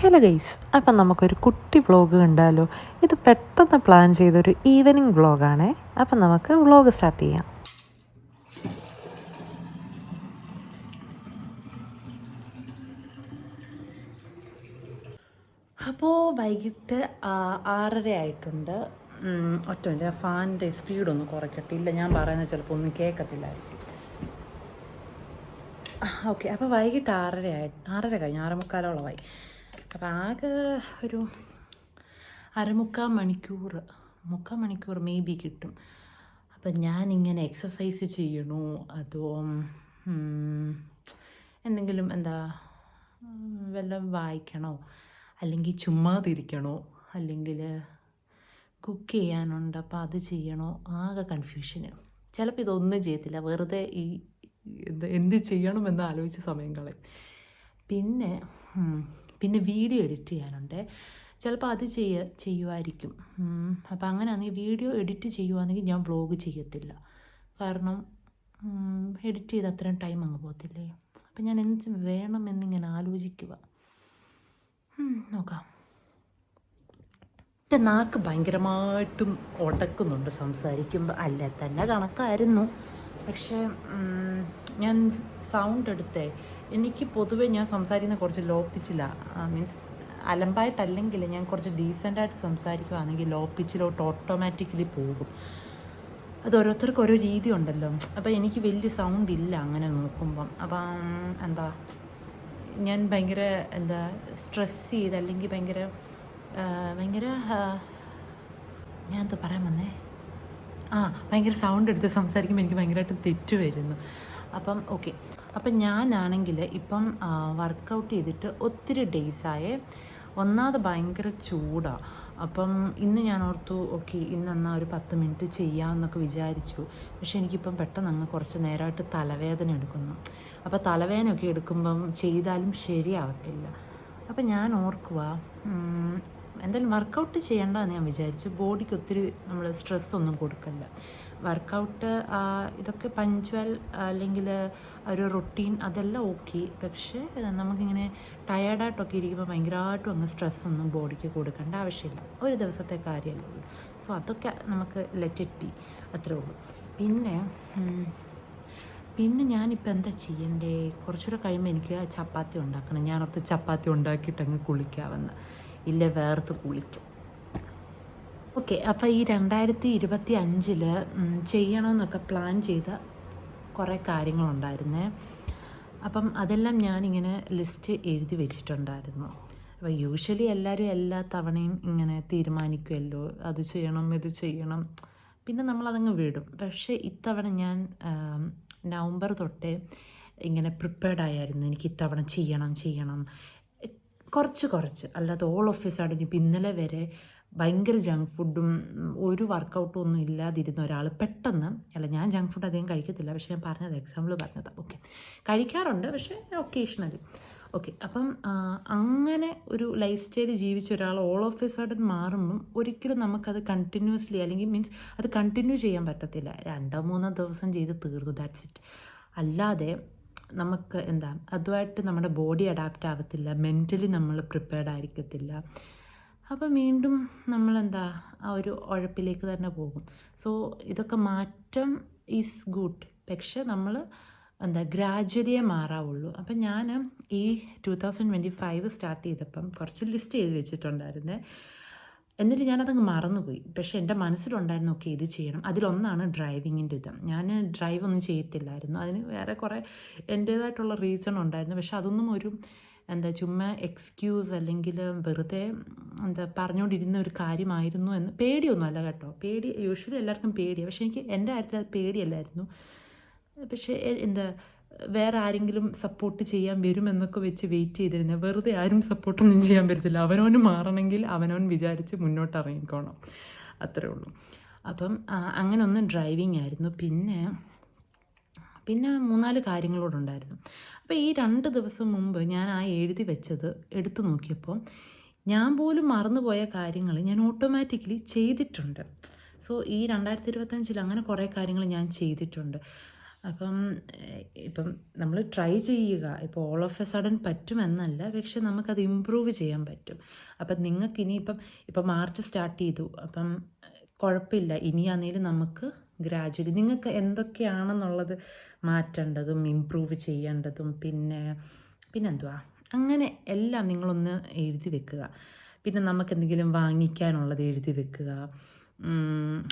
Hello guys അപ്പം നമുക്കൊരു കുട്ടി വ്ളോഗ് കണ്ടാലോ? ഇത് പെട്ടെന്ന് പ്ലാൻ ചെയ്തൊരു ഈവനിങ് വ്ളോഗാണേ. അപ്പം നമുക്ക് വ്ളോഗ് സ്റ്റാർട്ട് ചെയ്യാം. അപ്പോൾ വൈകിട്ട് ആറര ആയിട്ടുണ്ട്. ഒറ്റ മിനിറ്റ് ഫാനിന്റെ സ്പീഡൊന്ന് കുറയ്ക്കട്ടെ ഇല്ല ഞാൻ പറയുന്നത് ചിലപ്പോൾ ഒന്നും കേൾക്കത്തില്ലായിരിക്കും. ഓക്കെ. അപ്പോൾ വൈകിട്ട് ആറര ആയി ആറര കഴിഞ്ഞു ആറേ മുക്കാലോളമായി അപ്പോൾ ആകെ ഒരു അരമുക്കാൽ മണിക്കൂർ മുക്കാൽ മണിക്കൂർ മേ ബി കിട്ടും. അപ്പം ഞാനിങ്ങനെ എക്സസൈസ് ചെയ്യണോ അതോ എന്തെങ്കിലും എന്താ വല്ലതും വായിക്കണോ? അല്ലെങ്കിൽ ചുമ്മാതിരിക്കണോ അല്ലെങ്കിൽ കുക്ക് ചെയ്യാനുണ്ട് അപ്പോൾ അത് ചെയ്യണോ? ആകെ കൺഫ്യൂഷന് ചിലപ്പോൾ ഇതൊന്നും ചെയ്യത്തില്ല. വെറുതെ ഈ എന്ത് എന്ത് ചെയ്യണമെന്ന് ആലോചിച്ച് സമയം കളയും. പിന്നെ പിന്നെ വീഡിയോ എഡിറ്റ് ചെയ്യാനുണ്ട്. ചിലപ്പോൾ അത് ചെയ്യ ചെയ്യുമായിരിക്കും അപ്പോൾ അങ്ങനെയാണെങ്കിൽ വീഡിയോ എഡിറ്റ് ചെയ്യുവാണെങ്കിൽ ഞാൻ വ്ളോഗ് ചെയ്യത്തില്ല. കാരണം എഡിറ്റ് ചെയ്ത് അത്രയും ടൈം അങ്ങ് പോകത്തില്ലേ? അപ്പം ഞാൻ എന്ത് വേണമെന്നിങ്ങനെ ആലോചിക്കുക നോക്കാം. എന്റെ നാക്ക് ഭയങ്കരമായിട്ടും ഉടക്കുന്നുണ്ട് സംസാരിക്കുമ്പോൾ അല്ല തന്നെ കണക്കായിരുന്നു. പക്ഷേ ഞാൻ സൗണ്ട് എടുത്തേ. എനിക്ക് പൊതുവെ ഞാൻ സംസാരിക്കുന്ന കുറച്ച് ലോ. പിച്ചില മീൻസ് അലമ്പായിട്ടല്ലെങ്കിൽ ഞാൻ കുറച്ച് ഡീസന്റായിട്ട് സംസാരിക്കുവാണെങ്കിൽ ലോ പിച്ചിലോട്ട് ഓട്ടോമാറ്റിക്കലി പോകും. അത് ഓരോരുത്തർക്കും ഓരോ രീതി ഉണ്ടല്ലോ. അപ്പോൾ എനിക്ക് വലിയ സൗണ്ട് ഇല്ല അങ്ങനെ നോക്കുമ്പം. അപ്പം എന്താ ഞാൻ ഭയങ്കര എന്താ സ്ട്രെസ് ചെയ്ത് അല്ലെങ്കിൽ ഭയങ്കര ഭയങ്കര ഞാൻ എന്താ പറയാൻ വന്നേ? ആ ഭയങ്കര സൗണ്ട് എടുത്ത് സംസാരിക്കുമ്പോൾ എനിക്ക് ഭയങ്കരമായിട്ട് തെറ്റ് വരുന്നു. അപ്പം ഓക്കെ. അപ്പം ഞാനാണെങ്കിൽ ഇപ്പം വർക്കൗട്ട് ചെയ്തിട്ട് ഒത്തിരി ഡേയ്സായേ ഒന്നാമത് ഭയങ്കര ചൂടാണ് അപ്പം ഇന്ന് ഞാൻ ഓർത്തു ഓക്കെ ഇന്ന് എന്നാൽ ഒരു പത്ത് മിനിറ്റ് ചെയ്യാമെന്നൊക്കെ വിചാരിച്ചു. പക്ഷെ എനിക്കിപ്പം പെട്ടെന്ന് അങ്ങ് കുറച്ച് നേരമായിട്ട് തലവേദന എടുക്കുന്നു. അപ്പോൾ തലവേദനയൊക്കെ എടുക്കുമ്പം ചെയ്താലും ശരിയാവത്തില്ല. അപ്പം ഞാൻ ഓർക്കുക എന്തായാലും വർക്കൗട്ട് ചെയ്യേണ്ടതെന്ന് ഞാൻ വിചാരിച്ചു. ബോഡിക്ക് ഒത്തിരി നമ്മൾ സ്ട്രെസ്സൊന്നും കൊടുക്കല്ല വർക്കൗട്ട് ഇതൊക്കെ പഞ്ച്വൽ അല്ലെങ്കിൽ ഒരു റൊട്ടീൻ അതെല്ലാം ഓക്കെ. പക്ഷേ നമുക്കിങ്ങനെ ടയേർഡായിട്ടൊക്കെ ഇരിക്കുമ്പോൾ ഭയങ്കരമായിട്ടും അങ്ങ് സ്ട്രെസ് ഒന്നും ബോഡിക്ക് കൊടുക്കേണ്ട ആവശ്യമില്ല. ഒരു ദിവസത്തെ കാര്യമല്ലേ സോ അതൊക്കെ നമുക്ക് ലെറ്റ് ഇറ്റ് അത്രേ ഉള്ളൂ. പിന്നെ പിന്നെ ഞാനിപ്പോൾ എന്താ ചെയ്യണ്ടേ? കുറച്ചുകൂടെ കഴിയുമ്പോൾ എനിക്ക് ചപ്പാത്തി ഉണ്ടാക്കണം. ഞാനോർത്ത് ചപ്പാത്തി ഉണ്ടാക്കിയിട്ട് അങ്ങ് കുളിക്കാമെന്ന് ഇല്ല വേർത്ത് കുളിക്കും. ഓക്കെ അപ്പോൾ ഈ രണ്ടായിരത്തി ഇരുപത്തി അഞ്ചിൽ ചെയ്യണമെന്നൊക്കെ പ്ലാൻ ചെയ്ത കുറേ കാര്യങ്ങളുണ്ടായിരുന്നേ. അപ്പം അതെല്ലാം ഞാനിങ്ങനെ ലിസ്റ്റ് എഴുതി വെച്ചിട്ടുണ്ടായിരുന്നു. അപ്പോൾ യൂഷ്വലി എല്ലാവരും എല്ലാ തവണയും ഇങ്ങനെ തീരുമാനിക്കുമല്ലോ അത് ചെയ്യണം ഇത് ചെയ്യണം. പിന്നെ നമ്മളതങ്ങ് വിടും. പക്ഷേ ഇത്തവണ ഞാൻ നവംബർ തൊട്ടേ ഇങ്ങനെ പ്രിപ്പയർഡ് ആയിരുന്നു എനിക്ക് ഇത്തവണ ചെയ്യണം ചെയ്യണം. കുറച്ച് കുറച്ച്. അല്ലാതെ ഓൾ ഓഫ് എ സഡൻ ഇപ്പം ഇന്നലെ വരെ ഭയങ്കര ജങ്ക് ഫുഡും ഒരു വർക്കൗട്ടും ഒന്നും ഇല്ലാതിരുന്ന ഒരാൾ പെട്ടെന്ന് അല്ല ഞാൻ ജങ്ക് ഫുഡ് അധികം കഴിക്കത്തില്ല പക്ഷേ ഞാൻ പറഞ്ഞത് എക്സാമ്പിൾ പറഞ്ഞതാണ് ഓക്കെ കഴിക്കാറുണ്ട് പക്ഷേ ഒക്കേഷണലി ഓക്കെ അപ്പം അങ്ങനെ ഒരു ലൈഫ് സ്റ്റൈൽ ജീവിച്ച ഒരാൾ ഓൾ ഓഫ് എ സഡൻ മാറുമ്പം ഒരിക്കലും നമുക്കത് കണ്ടിന്യൂസ്ലി അല്ലെങ്കിൽ മീൻസ് അത് കണ്ടിന്യൂ ചെയ്യാൻ പറ്റത്തില്ല. രണ്ടോ മൂന്നോ ദിവസം ചെയ്ത് തീർന്നു ദാറ്റ്സ് ഇറ്റ് അല്ലാതെ നമുക്ക് എന്താ അതുമായിട്ട് നമ്മുടെ ബോഡി അഡാപ്റ്റ് ആവത്തില്ല മെന്റലി നമ്മൾ പ്രിപ്പയർഡ് ആയിരിക്കത്തില്ല. അപ്പം വീണ്ടും നമ്മളെന്താ ആ ഒരു ഉഴപ്പിലേക്ക് തന്നെ പോകും. സോ ഇതൊക്കെ മാറ്റം ഈസ് ഗുഡ് പക്ഷെ നമ്മൾ എന്താ ഗ്രാജ്വലിയേ മാറാവുള്ളൂ. അപ്പം ഞാൻ ഈ two thousand twenty five start ചെയ്തപ്പം കുറച്ച് ലിസ്റ്റ് ചെയ്ത് വെച്ചിട്ടുണ്ടായിരുന്നേ. എന്നിട്ട് ഞാനതങ്ങ് മറന്നുപോയി. പക്ഷേ എന്റെ മനസ്സിലുണ്ടായിരുന്നു ഓക്കെ ഇത് ചെയ്യണം. അതിലൊന്നാണ് ഡ്രൈവിങ്ങിന്റെ ഇത്. ഞാൻ ഡ്രൈവ് ഒന്നും ചെയ്യത്തില്ലായിരുന്നു. അതിന് വേറെ കുറേ എന്റേതായിട്ടുള്ള റീസൺ ഉണ്ടായിരുന്നു. പക്ഷെ അതൊന്നും ഒരു എന്താ ചുമ്മാ എക്സ്ക്യൂസ് അല്ലെങ്കിൽ വെറുതെ എന്താ പറഞ്ഞുകൊണ്ടിരുന്ന ഒരു കാര്യമായിരുന്നു എന്ന് പേടിയൊന്നുമല്ല കേട്ടോ. പേടി യൂഷ്വലി എല്ലാവർക്കും പേടിയാണ് പക്ഷേ എനിക്ക് എന്റെ കാര്യത്തിൽ അത് പേടിയല്ലായിരുന്നു. പക്ഷേ എന്താ വേറെ ആരെങ്കിലും സപ്പോർട്ട് ചെയ്യാൻ വരുമെന്നൊക്കെ വെച്ച് വെയിറ്റ് ചെയ്തിരുന്നത് വെറുതെ ആരും സപ്പോർട്ടൊന്നും ചെയ്യാൻ പറ്റത്തില്ല. അവനവന് മാറണമെങ്കിൽ അവനവൻ വിചാരിച്ച് മുന്നോട്ട് ഇറങ്ങിക്കോണം അത്രേ ഉള്ളൂ. അപ്പം അങ്ങനെ ഒന്ന് ഡ്രൈവിംഗ് ആയിരുന്നു. പിന്നെ പിന്നെ മൂന്നാൽ കാര്യങ്ങളോടുണ്ടായിരുന്നു അപ്പോൾ ഈ രണ്ട് ദിവസം മുമ്പ് ഞാൻ ആ എഴുതി വെച്ചത് എടുത്തു നോക്കിയപ്പോൾ ഞാൻ പോലും മറന്നുപോയ കാര്യങ്ങൾ ഞാൻ ഓട്ടോമാറ്റിക്കലി ചെയ്തിട്ടുണ്ട്. സോ ഈ രണ്ടായിരത്തി ഇരുപത്തഞ്ചിൽ അങ്ങനെ കുറേ കാര്യങ്ങൾ ഞാൻ ചെയ്തിട്ടുണ്ട്. അപ്പം ഇപ്പം നമ്മൾ ട്രൈ ചെയ്യുക. ഇപ്പോൾ ഓൾ ഓഫ് എ സഡൻ പറ്റുമെന്നല്ല പക്ഷെ നമുക്കത് ഇമ്പ്രൂവ് ചെയ്യാൻ പറ്റും. അപ്പം നിങ്ങൾക്ക് ഇനിയിപ്പം ഇപ്പം മാർച്ച് സ്റ്റാർട്ട് ചെയ്തു. അപ്പം കുഴപ്പമില്ല ഇനിയാണെങ്കിലും നമുക്ക് ഗ്രാജുവലി നിങ്ങൾക്ക് എന്തൊക്കെയാണെന്നുള്ളത് മാറ്റേണ്ടതും ഇമ്പ്രൂവ് ചെയ്യേണ്ടതും പിന്നെ പിന്നെന്തുവാ? അങ്ങനെ എല്ലാം നിങ്ങളൊന്ന് എഴുതി വെക്കുക. പിന്നെ നമുക്ക് എന്തെങ്കിലും വാങ്ങിക്കാനുള്ളത് എഴുതി വെക്കുക.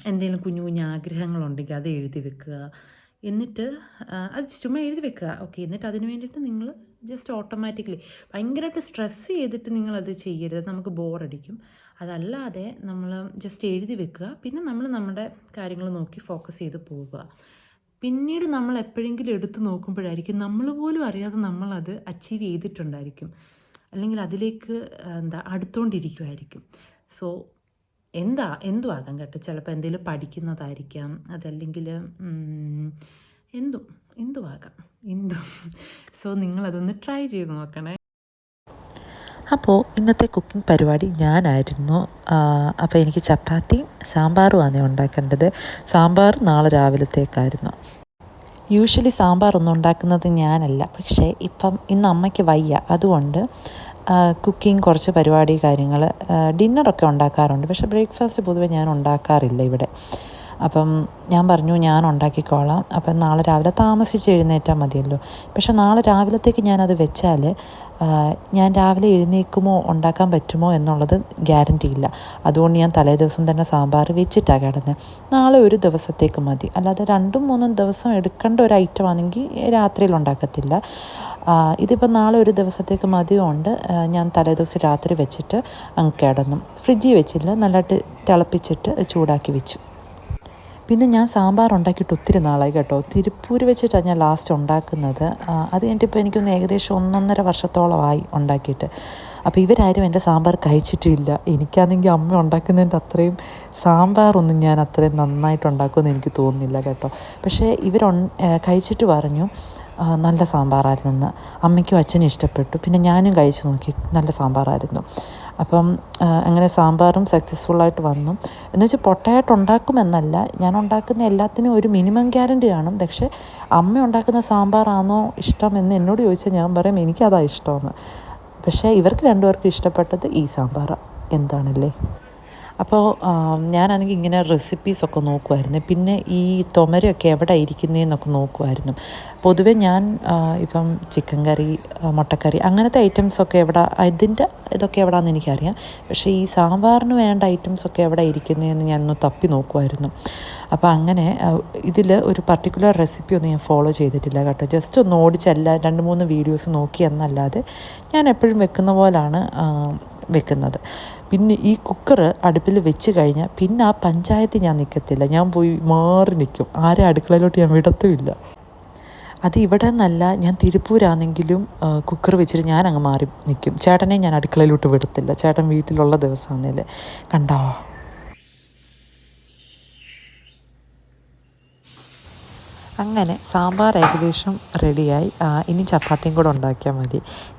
എന്തെങ്കിലും കുഞ്ഞു കുഞ്ഞു ആഗ്രഹങ്ങളുണ്ടെങ്കിൽ അത് എഴുതി വെക്കുക. എന്നിട്ട് അത് ചുമ്മാ എഴുതി വെക്കുക. ഓക്കെ എന്നിട്ട് അതിന് വേണ്ടിയിട്ട് നിങ്ങൾ ജസ്റ്റ് ഓട്ടോമാറ്റിക്കലി ഭയങ്കരമായിട്ട് സ്ട്രെസ് ചെയ്തിട്ട് നിങ്ങളത് ചെയ്യരുത്. നമുക്ക് ബോറടിക്കും അതല്ലാതെ നമ്മൾ ജസ്റ്റ് എഴുതി വെക്കുക. പിന്നെ നമ്മൾ നമ്മുടെ കാര്യങ്ങൾ നോക്കി ഫോക്കസ് ചെയ്ത് പോവുക. പിന്നീട് നമ്മൾ എപ്പോഴെങ്കിലും എടുത്തു നോക്കുമ്പോഴായിരിക്കും നമ്മൾ പോലും അറിയാതെ നമ്മളത് അച്ചീവ് ചെയ്തിട്ടുണ്ടായിരിക്കും. അല്ലെങ്കിൽ അതിലേക്ക് എന്താ അടുത്തുകൊണ്ടിരിക്കുമായിരിക്കും സോ എന്താ എന്തും ആകാം കേട്ടോ? ചിലപ്പോൾ എന്തെങ്കിലും പഠിക്കുന്നതായിരിക്കാം അതല്ലെങ്കിൽ എന്തും എന്തും ആകാം എന്തും. സോ നിങ്ങളതൊന്ന് ട്രൈ ചെയ്ത് നോക്കണേ. അപ്പോൾ ഇന്നത്തെ കുക്കിംഗ് പരിപാടി ഞാനായിരുന്നു. അപ്പോൾ എനിക്ക് ചപ്പാത്തിയും സാമ്പാറുമാണ് ഉണ്ടാക്കേണ്ടത്. സാമ്പാർ നാളെ രാവിലത്തേക്കായിരുന്നു. യൂഷ്വലി സാമ്പാർ ഒന്നും ഉണ്ടാക്കുന്നത് ഞാനല്ല. പക്ഷേ ഇപ്പം ഇന്ന് അമ്മയ്ക്ക് വയ്യ. അതുകൊണ്ട് കുക്കിംഗ് കുറച്ച് പരിപാടി കാര്യങ്ങൾ ഡിന്നറൊക്കെ ഉണ്ടാക്കാറുണ്ട്. പക്ഷേ ബ്രേക്ക്ഫാസ്റ്റ് പൊതുവേ ഞാൻ ഉണ്ടാക്കാറില്ല ഇവിടെ. അപ്പം ഞാൻ പറഞ്ഞു ഞാൻ ഉണ്ടാക്കിക്കോളാം. അപ്പം നാളെ രാവിലെ താമസിച്ച് എഴുന്നേറ്റാൽ മതിയല്ലോ. പക്ഷെ നാളെ രാവിലത്തേക്ക് ഞാനത് വെച്ചാൽ ഞാൻ രാവിലെ എഴുന്നേൽക്കുമോ ഉണ്ടാക്കാൻ പറ്റുമോ എന്നുള്ളത് ഗ്യാരണ്ടി ഇല്ല. അതുകൊണ്ട് ഞാൻ തലേ ദിവസം തന്നെ സാമ്പാർ വെച്ചിട്ടാണ് കിടന്നത് നാളെ ഒരു ദിവസത്തേക്ക് മതി. അല്ലാതെ രണ്ടും മൂന്നും ദിവസം എടുക്കേണ്ട ഒരു ഐറ്റം ആണെങ്കിൽ രാത്രിയിൽ ഉണ്ടാക്കത്തില്ല. ഇതിപ്പോൾ നാളെ ഒരു ദിവസത്തേക്ക് മതിയുണ്ട്. ഞാൻ തലേ ദിവസം രാത്രി വെച്ചിട്ട് അങ്ങ് കിടന്നു. ഫ്രിഡ്ജിൽ വെച്ചില്ല. നല്ലതായിട്ട് തിളപ്പിച്ചിട്ട് ചൂടാക്കി വെച്ചു. പിന്നെ ഞാൻ സാമ്പാർ ഉണ്ടാക്കിയിട്ട് ഒത്തിരി നാളായി കേട്ടോ. തിരുപ്പൂർ വെച്ചിട്ടാണ് ഞാൻ ലാസ്റ്റ് ഉണ്ടാക്കുന്നത്. അത് കഴിഞ്ഞിട്ട് ഇപ്പോൾ എനിക്കൊന്ന് ഏകദേശം ഒന്നൊന്നര വർഷത്തോളമായി ഉണ്ടാക്കിയിട്ട്. അപ്പോൾ ഇവരാരും എന്റെ സാമ്പാർ കഴിച്ചിട്ടില്ല. എനിക്കാണെങ്കിൽ അമ്മ ഉണ്ടാക്കുന്നതിന്റെ അത്രയും സാമ്പാറൊന്നും ഞാൻ അത്രയും നന്നായിട്ട് ഉണ്ടാക്കുമെന്ന് എനിക്ക് തോന്നുന്നില്ല കേട്ടോ. പക്ഷേ ഇവർ കഴിച്ചിട്ട് പറഞ്ഞു നല്ല സാമ്പാറായിരുന്നു അമ്മയ്ക്കും അച്ഛനും ഇഷ്ടപ്പെട്ടു. പിന്നെ ഞാനും കഴിച്ചു നോക്കി. നല്ല സാമ്പാറായിരുന്നു. അപ്പം അങ്ങനെ സാമ്പാറും സക്സസ്ഫുള്ളായിട്ട് വന്നു. എന്ന് വെച്ചാൽ പൊട്ടയായിട്ട് ഉണ്ടാക്കുമെന്നല്ല ഞാൻ ഉണ്ടാക്കുന്ന എല്ലാത്തിനും ഒരു മിനിമം ഗ്യാരണ്ടി കാണും പക്ഷേ അമ്മ ഉണ്ടാക്കുന്ന സാമ്പാറാണോ ഇഷ്ടം എന്ന് എന്നോട് ചോദിച്ചാൽ ഞാൻ പറയും എനിക്കതാ ഇഷ്ടമെന്ന് പക്ഷേ ഇവർക്ക് രണ്ടുപേർക്കും ഇഷ്ടപ്പെട്ടത് ഈ സാമ്പാറാണ് എന്താണല്ലേ? അപ്പോൾ ഞാനാണെങ്കിൽ ഇങ്ങനെ റെസിപ്പീസൊക്കെ നോക്കുമായിരുന്നു പിന്നെ ഈ തൊമരയൊക്കെ എവിടെ ഇരിക്കുന്നതെന്നൊക്കെ നോക്കുമായിരുന്നു പൊതുവെ ഞാൻ ഇപ്പം ചിക്കൻ കറി മുട്ടക്കറി അങ്ങനത്തെ ഐറ്റംസൊക്കെ എവിടെ ഇതിന്റെ ഇതൊക്കെ എവിടെയാണെന്ന് എനിക്കറിയാം. പക്ഷേ ഈ സാമ്പാറിന് വേണ്ട ഐറ്റംസൊക്കെ എവിടെ ഇരിക്കുന്നതെന്ന് ഞാനൊന്ന് തപ്പി നോക്കുമായിരുന്നു അപ്പോൾ അങ്ങനെ ഇതിൽ ഒരു പർട്ടിക്കുലർ റെസിപ്പി ഒന്നും ഞാൻ ഫോളോ ചെയ്തിട്ടില്ല കേട്ടോ. ജസ്റ്റ് ഒന്ന് ഓടിച്ചല്ല രണ്ട് മൂന്ന് വീഡിയോസ് നോക്കി എന്നല്ലാതെ ഞാൻ എപ്പോഴും വെക്കുന്ന പോലാണ് വെക്കുന്നത്. പിന്നെ ഈ കുക്കർ അടുപ്പിൽ വെച്ച് കഴിഞ്ഞാൽ പിന്നെ ആ പഞ്ചായത്ത് ഞാൻ നിൽക്കത്തില്ല ഞാൻ പോയി മാറി നിൽക്കും ആരെ അടുക്കളയിലോട്ട് ഞാൻ വിടത്തുമില്ല. അത് ഇവിടെ നിന്നല്ല ഞാൻ തിരുപ്പൂരാണെങ്കിലും കുക്കർ വെച്ചിട്ട് ഞാൻ അങ്ങ് മാറി നിൽക്കും ചേട്ടനെ ഞാൻ അടുക്കളയിലോട്ട് വിടത്തില്ല. ചേട്ടൻ വീട്ടിലുള്ള ദിവസമാണെങ്കിൽ കണ്ടോ? അങ്ങനെ സാമ്പാർ ഏകദേശം റെഡിയായി. ഇനി ചപ്പാത്തിയും കൂടെ ഉണ്ടാക്കിയാൽ മതി.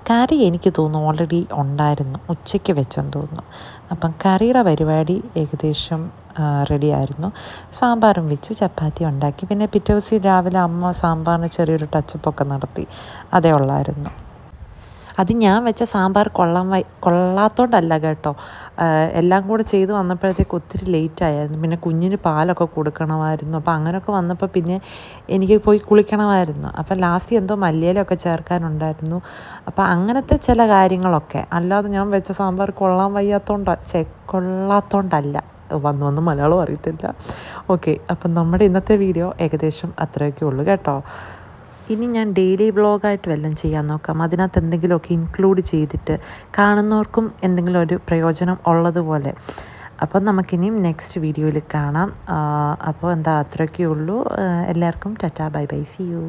കറി എനിക്ക് തോന്നുന്നു ഓൾറെഡി ഉണ്ടായിരുന്നു. ഉച്ചയ്ക്ക് വെച്ചെന്ന് തോന്നുന്നു. അപ്പം കറിയുടെ പരിപാടി ഏകദേശം റെഡിയായിരുന്നു. സാമ്പാറും വെച്ചു ചപ്പാത്തി ഉണ്ടാക്കി. പിന്നെ പിറ്റേ ദിവസം രാവിലെ അമ്മ സാമ്പാറിന് ചെറിയൊരു ടച്ചപ്പൊക്കെ നടത്തി. അതേ ഉള്ളായിരുന്നു. അത് ഞാൻ വെച്ച സാമ്പാർ കൊള്ളാൻ വൈ കൊള്ളാത്തോണ്ടല്ല കേട്ടോ. എല്ലാം കൂടെ ചെയ്ത് വന്നപ്പോഴത്തേക്ക് ഒത്തിരി ലേറ്റ് ആയിരുന്നു. പിന്നെ കുഞ്ഞിന് പാലൊക്കെ കൊടുക്കണമായിരുന്നു. അപ്പോൾ അങ്ങനെയൊക്കെ വന്നപ്പോൾ പിന്നെ എനിക്ക് പോയി കുളിക്കണമായിരുന്നു. അപ്പോൾ ലാസ്റ്റ് എന്തോ മല്ലിയിലൊക്കെ ചേർക്കാനുണ്ടായിരുന്നു. അപ്പോൾ അങ്ങനത്തെ ചില കാര്യങ്ങളൊക്കെ. അല്ലാതെ ഞാൻ വെച്ച സാമ്പാർ കൊള്ളാൻ വയ്യാത്തോണ്ട ചെ കൊള്ളാത്തോണ്ടല്ല. വന്ന് വന്ന് മലയാളം അറിയത്തില്ല. ഓക്കെ അപ്പം നമ്മുടെ ഇന്നത്തെ വീഡിയോ ഏകദേശം അത്രയൊക്കെ ഉള്ളൂ കേട്ടോ. ഇനി ഞാൻ ഡെയിലി വ്ളോഗായിട്ട് വല്ലതും ചെയ്യാൻ നോക്കാം. അതിനകത്ത് എന്തെങ്കിലുമൊക്കെ ഇൻക്ലൂഡ് ചെയ്തിട്ട് കാണുന്നവർക്കും എന്തെങ്കിലും ഒരു പ്രയോജനം ഉള്ളതുപോലെ. അപ്പം നമുക്കിനിയും നെക്സ്റ്റ് വീഡിയോയിൽ കാണാം. അപ്പോൾ എന്താ അത്രയൊക്കെ ഉള്ളൂ എല്ലാവർക്കും tata bye bye see you